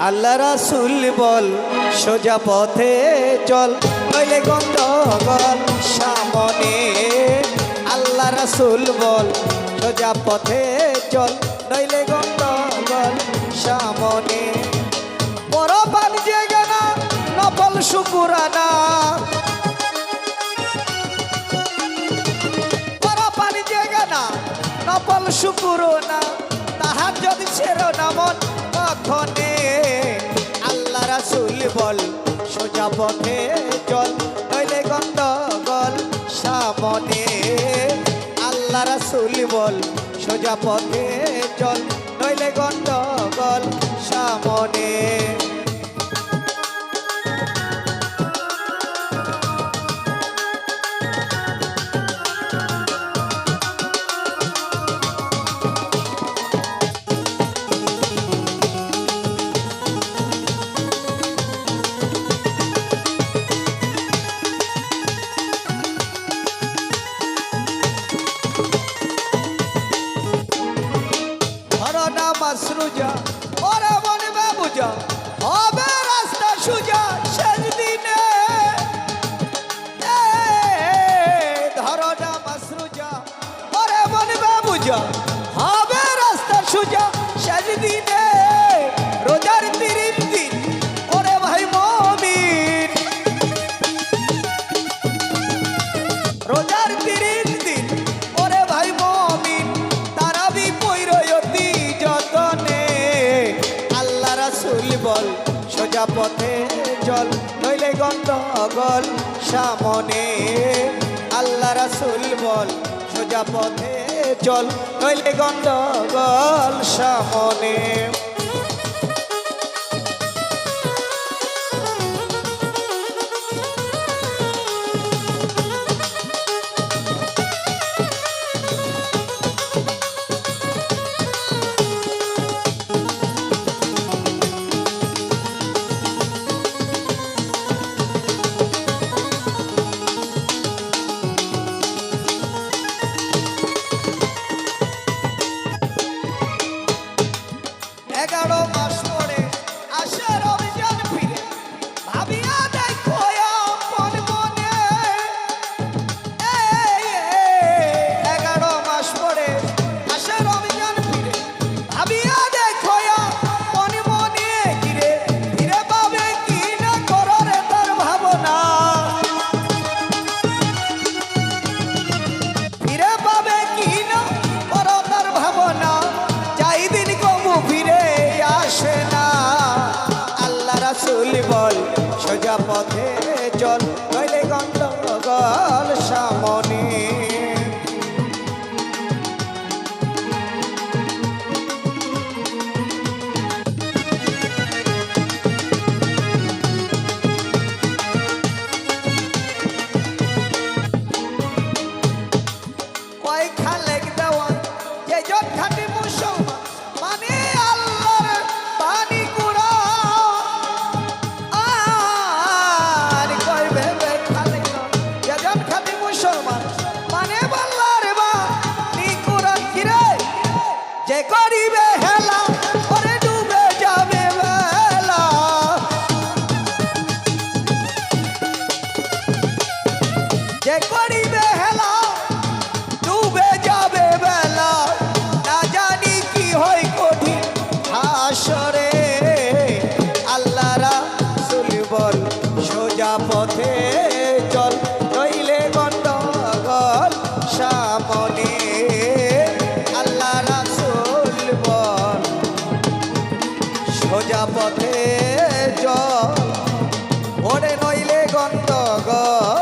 আল্লাহ রাসুল বল, সোজা পথে চল। নইলে গন্ডগোল, সামনে। আল্লাহ রাসুল বল, সোজা পথে চল। নইলে গন্ডগোল, সামনে। বড় পান যে গানা নফল শুকুরানা। বড় পান যে গানা নফল শুকুরনা। তাহার যদি ছেড়ো না মন কখনে আল্লাহ রাসুল বল, সোজা পথে চল, নইলে গন্ডগোল সামনে। আল্লাহ রাসুল বল, সোজা পথে চল, নইলে গন্ডগোল সামনে। মাসরুজা ওরে মনে বাবুজা, হবে রাস্তা সুজা শেষ দিনে। ধরো না মাসরুজা, ওরে মনে বাবুজা পথে চল নইলে গন্ডগোল সামনে আল্লাহ রাসুল বল সোজা পথে চল নইলে গন্ডগোল সামনে যে করিবে হেলা, ডুবে যাবে বেলা। না জানি কি হয় কঠিন হাসরে। আল্লাহ রাসূল সোজা পথে চল। নইলে গন্ডগোল সামনে। আল্লাহ রাসূল সোজা পথে চল। ওরে নইলে গন্ডগোল